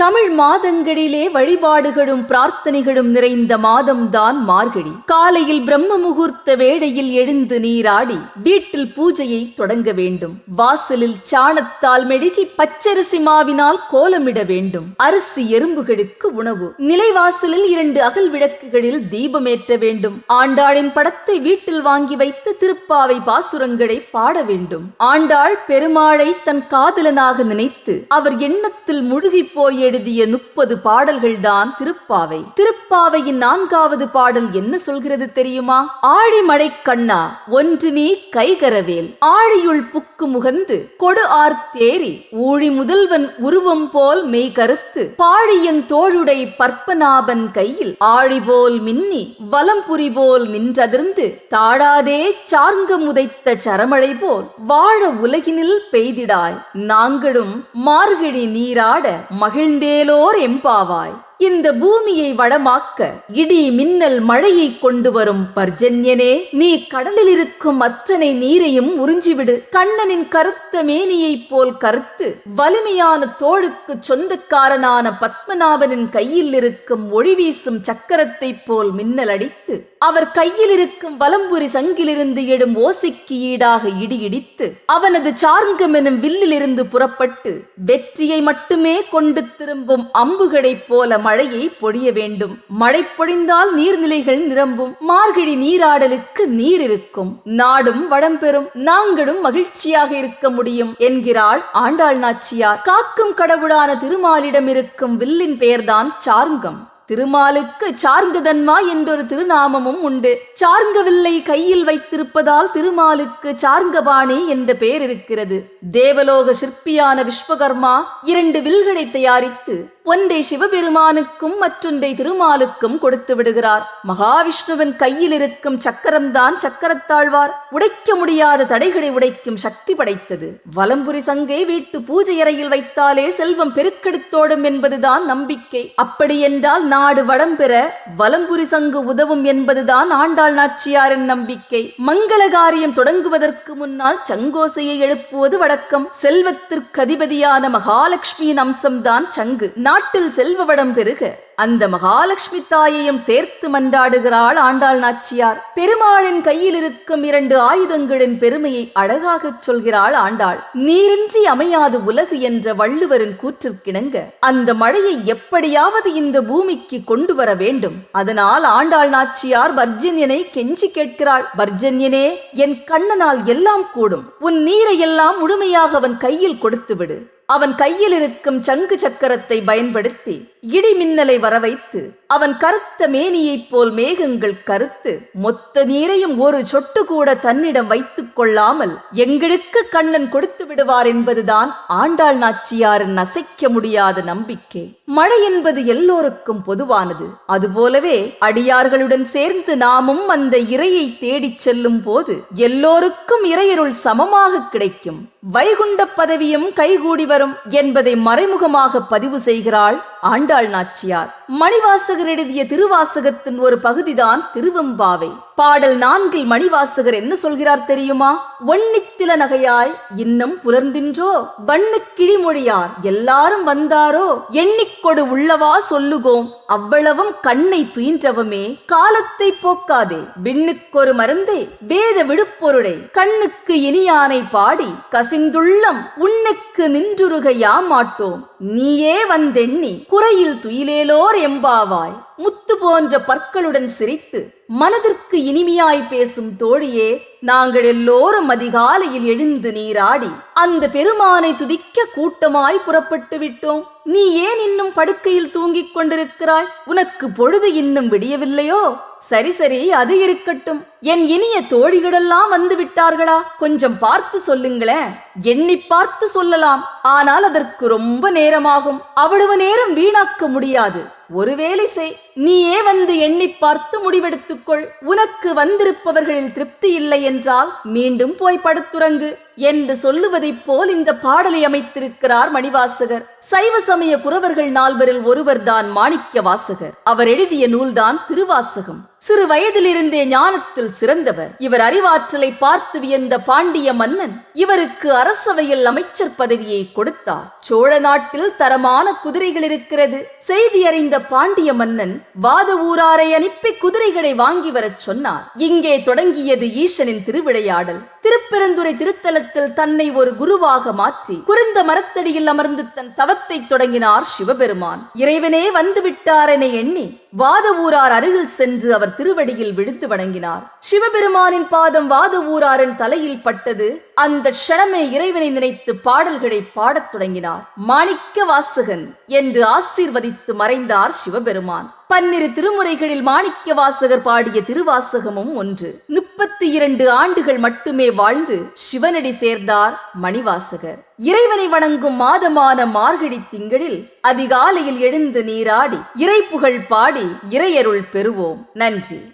தமிழ் மாதங்களிலே வழிபாடுகளும் பிரார்த்தனைகளும் நிறைந்த மாதம்தான் மார்கழி. காலையில் பிரம்ம முகூர்த்த வேளையில் எழுந்து நீராடி வீட்டில் பூஜையை தொடங்க வேண்டும். வாசலில் சாணத்தால் மெழுகி பச்சரிசி மாவினால் கோலமிட வேண்டும். அரிசி எறும்புகளுக்கு உணவு. நிலைவாசலில் இரண்டு அகல் விளக்குகளில் தீபமேற்ற வேண்டும். ஆண்டாளின் படத்தை வீட்டில் வாங்கி வைத்து திருப்பாவை பாசுரங்களை பாட வேண்டும். ஆண்டாள் பெருமாளை தன் காதலனாக நினைத்து அவர் எண்ணத்தில் முழுகி போய் எழுதிய முப்பது பாடல்கள் தான் திருப்பாவை. திருப்பாவையின் நான்காவது பாடல் என்ன சொல்கிறது தெரியுமா? ஆழிமடை கண்ணா ஒன்று நீ கைகரவேல். ஆழியுள் புக்கு முகந்து கொடு ஆர்த்தேரி ஊழி முதல்வன் உருவம் போல் மெய் கருத்து. பாழியன் தோழுடை பற்பநாபன் கையில் ஆழி போல் மின்னி வலம்புரி போல் நின்றதிர்ந்து. தாழாதே சார்ங்க முதைத்த சரமழை போல் வாழ உலகினில் பெய்திடாய். நாங்களும் மார்கழி நீராட மகிழ்ந்து மகிழ்ந்தேலோர் எம்பாவாய் இந்த பூமியை வளமாக்க இடி மின்னல் மழையை கொண்டு வரும் பர்ஜன்யனே நீ கடலில் இருக்கும் அத்தனை நீரையும் உறிஞ்சிவிடு. கண்ணனின் கருத்த மேனியைப் போல் கருத்து வலிமையான தோளுக்கு சொந்தக்காரனான பத்மநாபனின் கையில் இருக்கும் ஒளி வீசும் சக்கரத்தைப் போல் மின்னல் அடித்து அவர் கையில் இருக்கும் வலம்புரி சங்கிலிருந்து எடும் ஓசைக்கு ஈடாக இடி இடித்து அவனது சார்ங்கம் எனும் வில்லிலிருந்து புறப்பட்டு வெற்றியை மட்டுமே கொண்டு திரும்பும் அம்புகளைப் போல மழையை பொழிய வேண்டும். மழை பொழிந்தால் நீர்நிலைகள் நிரம்பும். மார்கழி நீராடலுக்கு நீர் இருக்கும். நாடும் வளம் பெறும். நாங்களும் மகிழ்ச்சியாக இருக்க முடியும் என்கிறாள் ஆண்டாள் நாச்சியார். காக்கும் கடவுளான திருமாலிடம் இருக்கும் வில்லின் பெயர்தான் சார்ங்கம். திருமாலுக்கு சார்ங்கதன்மா என்றொரு திருநாமமும் உண்டு. சார்ங்கவில்லை கையில் வைத்திருப்பதால் திருமாலுக்கு சார்ங்கபாணி என்ற பெயர் இருக்கிறது. தேவலோக சிற்பியான விஸ்வகர்மா இரண்டு வில்களை தயாரித்து ஒன்றை சிவபெருமானுக்கும் மற்றொன்றை திருமாலுக்கும் கொடுத்து விடுகிறார். மகாவிஷ்ணுவின் கையில் இருக்கும் சக்கரம்தான் சக்கரத்தாழ்வார் உடைக்க முடியாத தடைகளை உடைக்கும் சக்தி படைத்தது. வலம்புரி சங்கை வீட்டு பூஜை அறையில் வைத்தாலே செல்வம் பெருக்கெடுத்தோடும் என்பதுதான் நம்பிக்கை. அப்படியென்றால் நாடு வடம் பெற வலம்புரி சங்கு உதவும் என்பதுதான் ஆண்டாள் நாச்சியாரின் நம்பிக்கை. மங்கள காரியம் தொடங்குவதற்கு முன்னால் சங்கோசையை எழுப்புவது வழக்கம். செல்வத்திற்கு அதிபதியான மகாலட்சுமியின் அம்சம்தான் சங்கு. நாட்டில் செல்வ பெருக அந்த மகாலட்சுமி தாயையும் சேர்த்து மன்றாடுகிறாள் ஆண்டாள் நாச்சியார். பெருமாளின் கையில் இருக்கும் இரண்டு ஆயுதங்களின் பெருமையை அழகாகச் சொல்கிறாள் ஆண்டாள். நீரின்றி அமையாது உலகு என்ற வள்ளுவரின் கூற்றிற்கிணங்க அந்த மழையை எப்படியாவது இந்த பூமிக்கு கொண்டு வர வேண்டும். அதனால் ஆண்டாள் நாச்சியார் வர்ஜன்யனை கெஞ்சி கேட்கிறாள் வர்ஜன்யனே என் கண்ணனால் எல்லாம் கூடும். உன் நீரை எல்லாம் முழுமையாக அவன் கையில் கொடுத்து விடு அவன் கையில் இருக்கும் சங்கு சக்கரத்தை பயன்படுத்தி இடி மின்னலை வரவைத்து அவன் கருத்த மேனியைப் போல் மேகங்கள் கருத்து மொத்த நீரையும் ஒரு சொட்டு கூட தன்னிடம் வைத்துக் கொள்ளாமல் எங்களுக்கு கண்ணன் கொடுத்து விடுவார் என்பதுதான் ஆண்டாள் நாச்சியாரின் அசைக்க முடியாத நம்பிக்கை. மழை என்பது எல்லோருக்கும் பொதுவானது. அதுபோலவே அடியார்களுடன் சேர்ந்து நாமும் அந்த இறையை தேடிச் செல்லும் போது எல்லோருக்கும் இறையருள் சமமாக கிடைக்கும். வைகுண்ட பதவியும் கைகூடி வரும் என்பதை மறைமுகமாக பதிவு செய்கிறாள் ஆண்டாள் நாச்சியார். மணிவாசகர் எழுதிய திருவாசகத்தின் ஒரு பகுதிதான் திருவெம்பாவை. பாடல் நான்கில் மணிவாசகர் என்ன சொல்கிறார் தெரியுமா? ஒன்னித்தில நகையாய் இன்னும் புலர்ந்தின்றோ? வண்ணு கிழிமொழியார் எல்லாரும் வந்தாரோ? எண்ணிக்கொடு உள்ளவா சொல்லுகோம்? அவ்வளவும் கண்ணை துயின்றவமே? காலத்தை போக்காதே. விண்ணுக்கொரு மருந்தே. வேத விடுப்பொருளை. கண்ணுக்கு இனியானை பாடி கசிந்துள்ளம். உன்னுக்கு நின்றுருக யாமாட்டோம். நீயே வந்தெண்ணி. குறையில் துயிலேலோர் எம்பாவாய். முத்து போன்ற பற்களுடன் சிரித்து மனதிற்கு இனிமையாய் பேசும் தோழியே நாங்கள் எல்லோரும் அதிகாலையில் எழுந்து நீராடி அந்த பெருமானை துதிக்க கூட்டமாய் புறப்பட்டு விட்டோம். நீ ஏன் இன்னும் படுக்கையில் தூங்கிக் கொண்டிருக்கிறாய்? உனக்கு பொழுது இன்னும் விடியவில்லையோ? சரி சரி அது இருக்கட்டும். என் இனிய தோழிகளெல்லாம் வந்து விட்டார்களா? கொஞ்சம் பார்த்து சொல்லுங்களேன். எண்ணி பார்த்து சொல்லலாம். ஆனால் அதற்கு ரொம்ப நேரமாகும். அவ்வளவு நேரம் வீணாக்க முடியாது. ஒருவேளை செய். நீயே வந்து எண்ணி பார்த்து வைத்துக்கொள் உனக்கு வந்திருப்பவர்களில் திருப்தி இல்லை என்றால் மீண்டும் போய் படுத்துறங்கு. என்று சொல்லுவதைப் போல் இந்த பாடலை அமைத்திருக்கிறார் மணிவாசகர். சைவ சமய குறவர்கள் நால்வரில் ஒருவர்தான் மாணிக்க வாசகர். அவர் எழுதிய நூல்தான் திருவாசகம். சிறு வயதிலிருந்தே ஞானத்தில் சிறந்தவர். இவர் அறிவாற்றலை பார்த்து வியந்த பாண்டிய மன்னன் இவருக்கு அரசவையில் அமைச்சர் பதவியை கொடுத்தார். சோழ நாட்டில் தரமான குதிரைகள் இருக்கிறது. செய்தி அறிந்த பாண்டிய மன்னன் வாத ஊராரை அனுப்பி குதிரைகளை வாங்கி வரச் சொன்னார். இங்கே தொடங்கியது ஈசனின் திருவிளையாடல். திருப்பெருந்துறை திருத்தலத்தில் தன்னை ஒரு குருவாக மாற்றி குறிந்த மரத்தடியில் அமர்ந்து தன் தவத்தை தொடங்கினார் சிவபெருமான். இறைவனே வந்துவிட்டார் என எண்ணி வாத ஊரார் அருகில் சென்று அவர் திருவடியில் விழுந்து வணங்கினார். சிவபெருமானின் பாதம் வாத ஊராரின் தலையில் பட்டது. அந்த க்ஷணமே இறைவனை நினைத்து பாடல்களை பாடத் தொடங்கினார். மாணிக்க வாசகன் என்று ஆசீர்வதித்து மறைந்தார் சிவபெருமான். பன்னிரு திருமுறைகளில் மாணிக்க வாசகர் பாடிய திருவாசகமும் ஒன்று. முப்பத்தி இரண்டு ஆண்டுகள் மட்டுமே வாழ்ந்து சிவனடி சேர்ந்தார் மணிவாசகர். இறைவனை வணங்கும் மாதமான மார்கழி திங்களில் அதிகாலையில் எழுந்து நீராடி இறைப்புகழ் பாடி இறையருள் பெறுவோம். நன்றி.